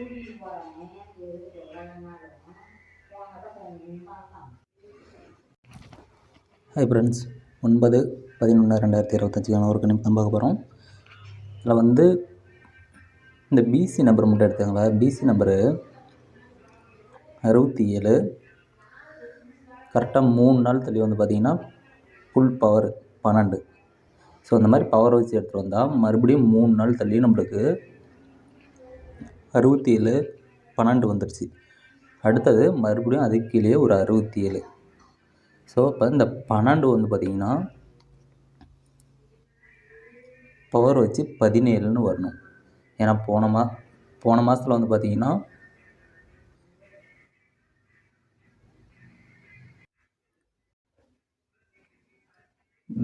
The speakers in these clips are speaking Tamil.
கூட்டிகிட்டு போகிறாங்க எதுக்கு பார்க்கலாம் ஹாய் ஃப்ரெண்ட்ஸ் ஒன்பது பதினொன்று ரெண்டாயிரத்தி இருபத்தஞ்சிக்கான ஒரு கணிப்பு தான் பார்க்க போகிறோம் இதில் வந்து இந்த பிசி நம்பர் மட்டும் எடுத்தாங்களா பிசி நம்பரு அறுபத்தி ஏழு கரெக்டாக மூணு நாள் தள்ளி வந்து பார்த்திங்கன்னா ஃபுல் பவர் பன்னெண்டு. ஸோ இந்த மாதிரி பவர் வச்சு எடுத்துகிட்டு வந்தால் மறுபடியும் மூணு நாள் தள்ளி நம்மளுக்கு அறுபத்தி ஏழு பன்னெண்டு வந்துடுச்சு. அடுத்தது மறுபடியும் அதுக்கு கீழே ஒரு அறுபத்தி ஏழு ஸோ இப்போ இந்த பன்னெண்டு வந்து பார்த்திங்கன்னா பவர் வச்சு பதினேழுன்னு வரணும். ஏன்னா போன மா போன மாதத்தில் வந்து பார்த்திங்கன்னா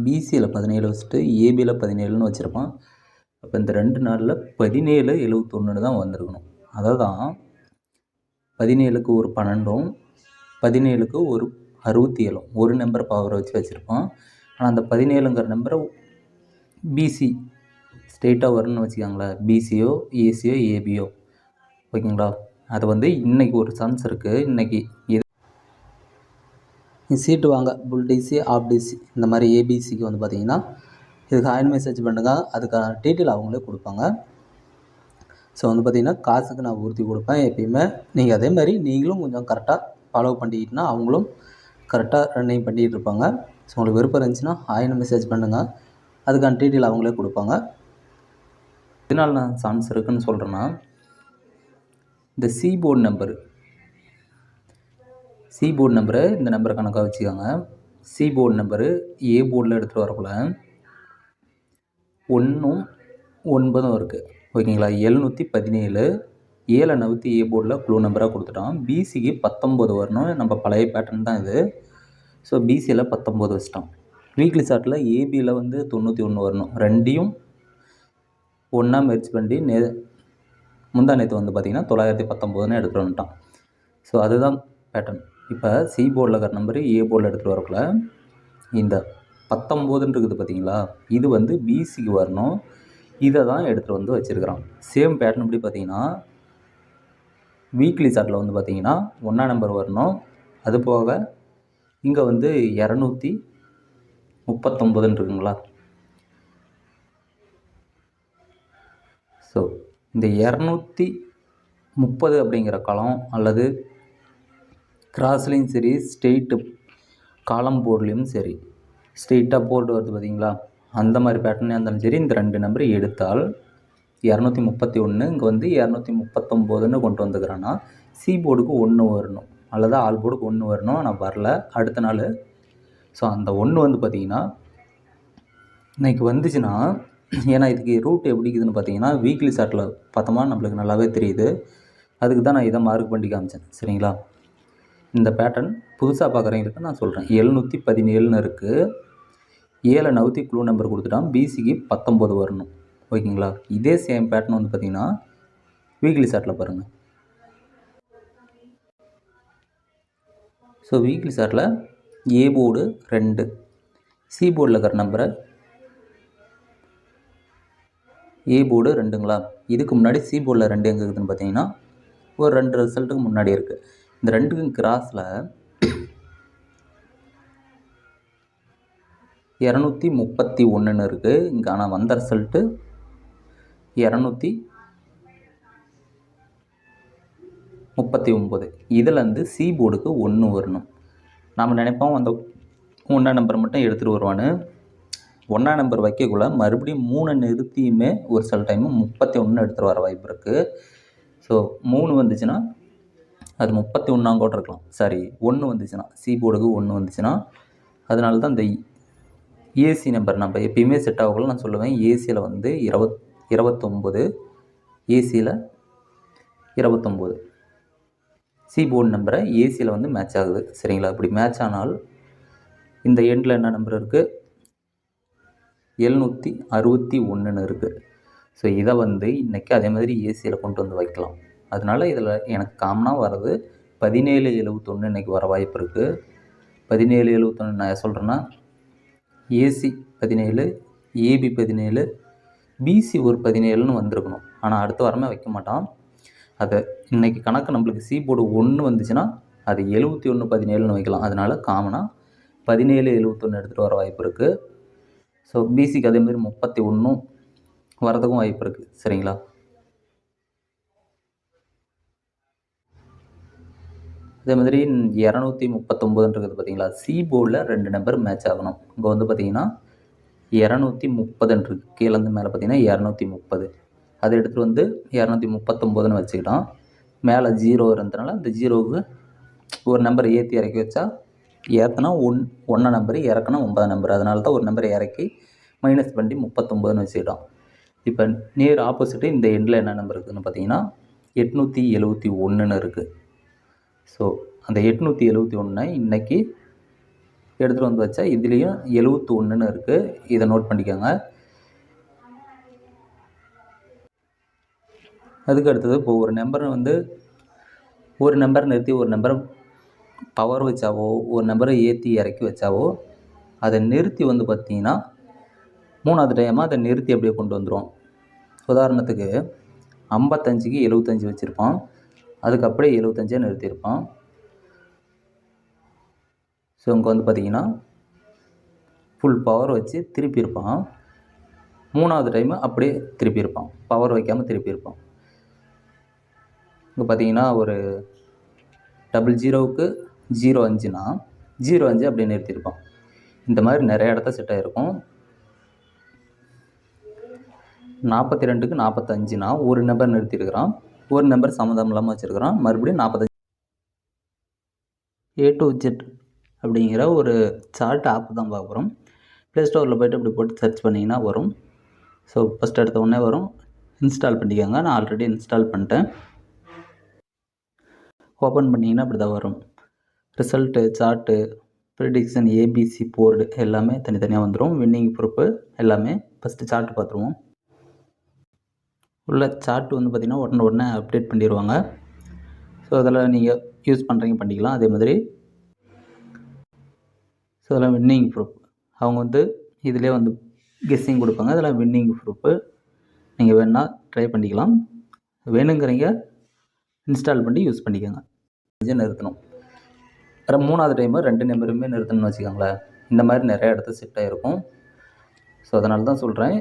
பிசியில் பதினேழு வச்சுட்டு ஏபியில் பதினேழுன்னு வச்சுருப்பான். அப்போ இந்த ரெண்டு நாளில் பதினேழு எழுவத்தொன்னு தான் வந்திருக்கணும். அதை தான் பதினேழுக்கு ஒரு பன்னெண்டும் பதினேழுக்கு ஒரு அறுபத்தி ஏழும் ஒரு நம்பர் பவரை வச்சு வச்சுருப்பான் ஆனால் அந்த பதினேழுங்கிற நம்பரை பிசி ஸ்ட்ரெயிட்டாக வரும்னு வச்சுக்கோங்களேன். பிசியோ ஏசியோ ஏபியோ ஓகேங்களா? அது வந்து இன்றைக்கி ஒரு சான்ஸ் இருக்குது இன்றைக்கி எது சீட்டு வாங்க. புல் டிசி ஆஃப் டிசி இந்த மாதிரி ஏபிசிக்கு வந்து பார்த்தீங்கன்னா இதுக்கு ஹாயின் மெசேஜ் பண்ணுங்கள் அதுக்கான டீட்டெயில் அவங்களே கொடுப்பாங்க. ஸோ வந்து பார்த்திங்கன்னா காசுக்கு நான் உறுதி கொடுப்பேன் எப்பயுமே. நீங்கள் அதே மாதிரி நீங்களும் கொஞ்சம் கரெக்டாக ஃபாலோ பண்ணிக்கிட்டுனா அவங்களும் கரெக்டாக ரன்னிங் பண்ணிகிட்டு இருப்பாங்க. ஸோ உங்களுக்கு விருப்பம் இருந்துச்சுன்னா ஹாயின் மெசேஜ் பண்ணுங்கள் அதுக்கான டீட்டெயில் அவங்களே கொடுப்பாங்க. இதனால் நான் சான்ஸ் இருக்குன்னு சொல்கிறேன்னா இந்த C board number C board நம்பரை இந்த நம்பரை கணக்காக வச்சுக்கோங்க. சி போர்டு நம்பரு ஏ போர்டில் எடுத்துகிட்டு வரக்குள்ள ஒன்றும் ஒன்பதும் இருக்குது ஓகேங்களா? எழுநூற்றி பதினேழு. ஏழை நவுத்தி ஏ போர்டில் குழு நம்பராக கொடுத்துட்டான் பிசிக்கு பத்தொம்போது வரணும். நம்ம பழைய பேட்டர்ன் தான் இது. ஸோ பிசியில் பத்தொம்போது வச்சிட்டோம். வீக்லி சார்ட்டில் ஏபியில் வந்து தொண்ணூற்றி ஒன்று வரணும். ரெண்டையும் ஒன்றா முயற்சி பண்ணி நே முந்தா நேற்று வந்து பார்த்திங்கன்னா தொள்ளாயிரத்தி பத்தொம்போதுன்னு எடுத்துகிட்டு வந்துட்டான் ஸோ அதுதான் பேட்டர்ன் இப்போ சி போர்டில் இருக்கிற நம்பரு ஏ போர்டில் எடுத்துகிட்டு வரக்குள்ள இந்த பத்தொம்போதுன்னு இருக்குது பார்த்தீங்களா? இது வந்து பிசிக்கு வரணும். இதை தான் எடுத்துகிட்டு வந்து வச்சுருக்கிறான். சேம் பேட்டர்ன் எப்படி பார்த்தீங்கன்னா வீக்லி சார்ட்டில் வந்து பார்த்தீங்கன்னா ஒன்றா நம்பர் வரணும். அது போக இங்கே வந்து இரநூத்தி முப்பத்தொம்போதுன்னு இருக்குங்களா ஸோ இந்த இரநூத்தி முப்பது அப்படிங்கிற களம் அல்லது கிராஸ்லேயும் சரி ஸ்ட்ரெயிட்டு காலம் போர்ட்லேயும் சரி ஸ்ட்ரெயிட்டாக போர்டு வருது பார்த்தீங்களா அந்த மாதிரி பேட்டர்னே இருந்தாலும் சரி இந்த ரெண்டு நம்பர் எடுத்தால் இரநூத்தி முப்பத்தி ஒன்று இங்கே வந்து இரநூத்தி முப்பத்தொம்போதுன்னு கொண்டு வந்துக்கிறேன்னா சி போர்டுக்கு ஒன்று வரணும். அல்லது ஆல் போர்டுக்கு ஒன்று வரணும் ஆனால் வரல. அடுத்த நாள் ஸோ அந்த ஒன்று வந்து பார்த்திங்கன்னா இன்றைக்கி வந்துச்சுன்னா ஏன்னா இதுக்கு ரூட் எப்படி இருக்குதுன்னு பார்த்தீங்கன்னா வீக்லி சாட்டில் பார்த்தோமா நம்மளுக்கு நல்லாவே தெரியுது. அதுக்கு தான் நான் இதை மார்க் பண்ணி காமிச்சேன் சரிங்களா? இந்த பேட்டர்ன் புதுசாக பார்க்குறவங்களுக்கு நான் சொல்கிறேன் எழுநூற்றி பதினேழுன்னு இருக்குது ஏழை நவுத்தி க்ளூ நம்பர் கொடுத்துட்டான். பிசிக்கு பத்தொம்போது வரணும். ஓகேங்களா? இதே சேம் பேட்டர்ன் வந்து பார்த்திங்கன்னா வீக்லி சார்ட்டில் பாருங்கள் ஸோ வீக்லி சார்ட்டில் ஏ போர்டு ரெண்டு சி போர்டில் இருக்கிற நம்பரை ஏ போர்டு ரெண்டுங்களா? இதுக்கு முன்னாடி சி போர்டில் ரெண்டு எங்கே இருக்குதுன்னு பார்த்தீங்கன்னா ஒரு ரெண்டு ரிசல்ட்டுக்கு முன்னாடி இருக்குது இந்த ரெண்டுக்கும் கிராஸில் இரநூத்தி முப்பத்தி ஒன்றுன்னு இருக்குது இங்கே ஆனால் வந்த ரிசல்ட்டு இரநூத்தி முப்பத்தி ஒம்பது இதுலேருந்து சி போர்டுக்கு ஒன்று வரணும். நாம் நினைப்போம் அந்த ஒன்றா நம்பர் மட்டும் எடுத்துகிட்டு வருவான்னு ஒன்றா நம்பர் வைக்கக்குள்ள மறுபடியும் மூணு நிறுத்தியுமே ஒரு சில டைமு முப்பத்தி ஒன்று எடுத்துகிட்டு வர வாய்ப்பு இருக்குது ஸோ மூணு வந்துச்சுன்னா அது முப்பத்தி ஒன்றாம் கூட இருக்கலாம். சாரி ஒன்று வந்துச்சுன்னா சி போர்டுக்கு ஒன்று வந்துச்சுன்னா அதனால தான் இந்த ஏசி நம்பர் நம்ம எப்பயுமே செட் ஆகக்குள்ள நான் சொல்லுவேன். ஏசியில் வந்து இருபத் இருபத்தொம்போது. ஏசியில் இருபத்தொம்போது. சி போர்டு நம்பரை ஏசியில் வந்து மேட்ச் ஆகுது. சரிங்களா? இப்படி மேட்ச் ஆனால் இந்த எண்டில் என்ன நம்பர் இருக்குது எழுநூற்றி அறுபத்தி ஒன்றுன்னு இருக்குது ஸோ இதை வந்து இன்றைக்கி அதே மாதிரி ஏசியில் கொண்டு வந்து வைக்கலாம். அதனால் இதில் எனக்கு காமனாக வர்றது பதினேழு எழுபத்தொன்று இன்றைக்கி வர வாய்ப்பு இருக்குது பதினேழு எழுபத்தொன்று நான் சொல்கிறேன்னா ஏசி பதினேழு ஏபி பதினேழு பிசி ஒரு பதினேழுன்னு வந்திருக்கணும். ஆனால் அடுத்த வாரமே வைக்க மாட்டான். அதை இன்றைக்கி கணக்கு நம்மளுக்கு சி போர்டு ஒன்று வந்துச்சுன்னா அது எழுபத்தி ஒன்று பதினேழுன்னு வைக்கலாம். அதனால் காமனாக பதினேழு எழுபத்தொன்று எடுத்துகிட்டு வர வாய்ப்பு இருக்குது ஸோ பிசிக்கு அதேமாதிரி முப்பத்தி ஒன்றும் வரதுக்கும் வாய்ப்பு இருக்குது சரிங்களா? அதே மாதிரி இரநூத்தி முப்பத்தொம்போதுன்றது பார்த்தீங்களா சி போர்டில் ரெண்டு நம்பர் மேட்ச் ஆகணும். இங்கே வந்து பார்த்தீங்கன்னா இரநூத்தி முப்பதுன்றது. கீழேருந்து மேலே பார்த்தீங்கன்னா இரநூத்தி முப்பது. அதை எடுத்துகிட்டு வந்து இரநூத்தி முப்பத்தொம்போதுன்னு வச்சுக்கிட்டோம். மேலே ஜீரோ இருந்ததுனால அந்த ஜீரோவுக்கு ஒரு நம்பர் ஏற்றி இறக்கி வச்சா ஏற்றினா ஒன் ஒன்றா நம்பரு இறக்குனா ஒன்பதாம் நம்பர் அதனால தான் ஒரு நம்பரை இறக்கி மைனஸ் பண்ணி முப்பத்தொம்போதுன்னு வச்சுக்கிட்டோம். இப்போ நேர் ஆப்போசிட்டு இந்த எண்டில் என்ன நம்பர் இருக்குதுன்னு பார்த்தீங்கன்னா எட்நூற்றி எழுபத்தி ஒன்றுன்னு இருக்குது ஸோ அந்த எட்நூற்றி எழுபத்தி ஒன்றை இன்றைக்கி எடுத்துகிட்டு வந்து வச்சா இதுலேயும் எழுபத்தி ஒன்றுன்னு இருக்குது இதை நோட் பண்ணிக்கோங்க. அதுக்கு அடுத்தது இப்போ ஒரு நம்பரை வந்து ஒரு நம்பர் நிறுத்தி ஒரு நம்பரை பவர் வச்சாவோ ஒரு நம்பரை ஏற்றி இறக்கி வச்சாவோ அதை நிறுத்தி வந்து பார்த்திங்கன்னா மூணாவது டைமாக அதை நிறுத்தி அப்படியே கொண்டு வந்துடும் உதாரணத்துக்கு ஐம்பத்தஞ்சுக்கு எழுபத்தஞ்சி வச்சுருப்பான் அதுக்கு அப்படியே எழுபத்தஞ்சே நிறுத்தியிருப்பான் ஸோ இங்கே வந்து பார்த்திங்கன்னா ஃபுல் பவர் வச்சு திருப்பியிருப்பான் மூணாவது டைமு அப்படியே திருப்பியிருப்பான் பவர் வைக்காமல் திருப்பியிருப்பான் இங்கே பார்த்தீங்கன்னா ஒரு டபுள் ஜீரோவுக்கு ஜீரோ அஞ்சுனா ஜீரோ அஞ்சு அப்படியே நிறுத்தியிருப்பான் இந்த மாதிரி நிறைய இடத்த செட் ஆகிருக்கும் நாற்பத்தி ரெண்டுக்கு நாற்பத்தஞ்சுனா ஒரு நம்பர் நிறுத்தியிருக்கிறான். ஒரு நம்பர் சம்மந்தம் இல்லாமல் வச்சுருக்கிறோம். மறுபடியும் நாற்பத்தஞ்சு ஏ டு ஜெட் அப்படிங்கிற ஒரு சார்ட் ஆப் தான் பார்க்குறோம் ப்ளே ஸ்டோரில் போய்ட்டு இப்படி போட்டு சர்ச் பண்ணிங்கன்னா வரும். ஸோ ஃபஸ்ட் எடுத்த உடனே வரும். இன்ஸ்டால் பண்ணிக்கோங்க. நான் ஆல்ரெடி இன்ஸ்டால் பண்ணிட்டேன். ஓப்பன் பண்ணிங்கன்னா அப்படி தான் வரும் result chart prediction ABC board எல்லாமே தனித்தனியாக வந்துடும் வின்னிங் ப்ரூப்பு எல்லாமே ஃபஸ்ட்டு சார்ட் பார்த்துருவோம். உள்ள சார்ட் வந்து பார்த்திங்கன்னா உடனே உடனே அப்டேட் பண்ணிடுவாங்க. ஸோ அதில் நீங்கள் யூஸ் பண்ணுறீங்க பண்ணிக்கலாம். அதே மாதிரி ஸோ அதெல்லாம் வின்னிங் ப்ரூஃப் அவங்க வந்து இதிலே வந்து கெஸ்ஸிங் கொடுப்பாங்க. அதெல்லாம் வின்னிங் ப்ரூஃபு நீங்கள் வேணால் ட்ரை பண்ணிக்கலாம். வேணுங்கிறீங்க இன்ஸ்டால் பண்ணி யூஸ் பண்ணிக்கோங்க. நிறுத்தணும். வேறு மூணாவது டைமு ரெண்டு நம்பருமே நிறுத்தணும்னு வச்சுக்கோங்களேன். இந்த மாதிரி நிறைய இடத்த செட் ஆகிருக்கும் ஸோ அதனால தான் சொல்கிறேன்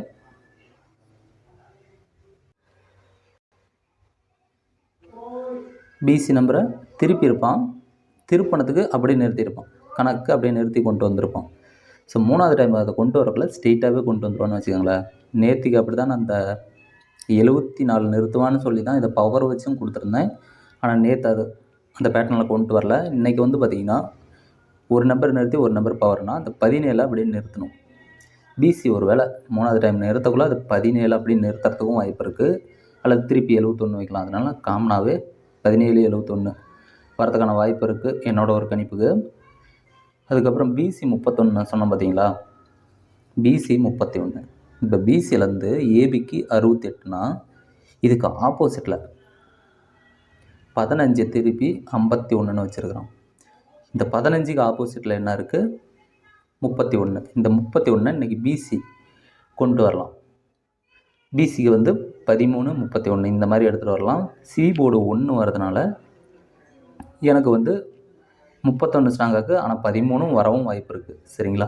பிசி நம்பரை திருப்பி இருப்பான். திருப்பணத்துக்கு அப்படியே நிறுத்தியிருப்பான் கணக்கு அப்படியே நிறுத்தி கொண்டு வந்திருப்பான். ஸோ மூணாவது டைம் அதை கொண்டு வரக்குள்ள ஸ்ட்ரெயிட்டாகவே கொண்டு வந்துருவான்னு வச்சுக்கோங்களேன். நேற்றுக்கு அப்படி தான் அந்த எழுபத்தி நாலு நிறுத்துவான்னு சொல்லி தான் இதை பவர் வச்சும் கொடுத்துருந்தேன். ஆனால் நேற்று அது அந்த பேட்டர்னில் கொண்டு வரல. இன்றைக்கி வந்து பார்த்திங்கன்னா ஒரு நம்பர் நிறுத்தி ஒரு நம்பர் பவர்னால் அந்த பதினேழு அப்படியே நிறுத்தணும். பிசி ஒரு வேளை மூணாவது டைம் நிறுத்தக்குள்ளே அது பதினேழு அப்படின்னு நிறுத்துறதுக்கும் வாய்ப்பு இருக்குது அல்லது திருப்பி எழுபத்தொன்று வைக்கலாம். அதனால காமனாகவே பதினேழு எழுபத்தொன்று வரதுக்கான வாய்ப்பு இருக்குது என்னோடய ஒரு கணிப்புக்கு. அதுக்கப்புறம் பிசி முப்பத்தொன்று சொன்னோம் பார்த்தீங்களா பிசி முப்பத்தி ஒன்று இப்போ பிசிலேருந்து ஏபிக்கு அறுபத்தெட்டுனா இதுக்கு ஆப்போசிட்டில் பதினஞ்சு திருப்பி ஐம்பத்தி ஒன்றுன்னு வச்சுருக்குறோம். இந்த பதினஞ்சுக்கு ஆப்போசிட்டில் என்ன இருக்குது முப்பத்தி ஒன்று இந்த முப்பத்தி ஒன்று இன்றைக்கி பிசி கொண்டு வரலாம். பிசிக்கு வந்து பதிமூணு முப்பத்தி ஒன்று இந்த மாதிரி எடுத்துகிட்டு வரலாம். சி போர்டு ஒன்று வரதுனால எனக்கு வந்து முப்பத்தொன்று ஸ்ட்ராங்காக்கு ஆனால் பதிமூணும் வரவும் வாய்ப்பு இருக்குது சரிங்களா?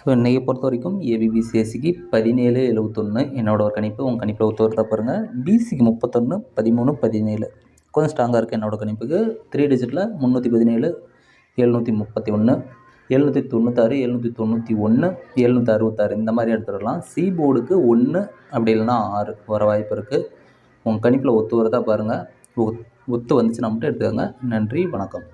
ஸோ இன்றைக்கி பொறுத்த வரைக்கும் ஏபிபிசிஎஸ்சிக்கு பதினேழு எழுபத்தொன்று என்னோட ஒரு கணிப்பு. உங்கள் கணிப்பில் ஒத்து பாருங்கள் பிசிக்கு முப்பத்தொன்று பதிமூணு பதினேழு. கொஞ்சம் ஸ்ட்ராங்காக இருக்குது என்னோடய கணிப்புக்கு. த்ரீ டிஜிட்டில் முந்நூற்றி பதினேழு எழுநூற்றி முப்பத்தி ஒன்று எழுநூற்றி தொண்ணூத்தாறு எழுநூற்றி தொண்ணூற்றி ஒன்று எழுநூற்றி அறுபத்தாறு. இந்த மாதிரி எடுத்துடலாம். சி போர்டுக்கு ஒன்று அப்படி இல்லைன்னா ஆறு வர வாய்ப்பு இருக்குது உங்கள் கணிப்பில் ஒத்து வரதா பாருங்கள் ஒத்து வந்துச்சுன்னா மட்டும் எடுத்துக்கோங்க. நன்றி வணக்கம்.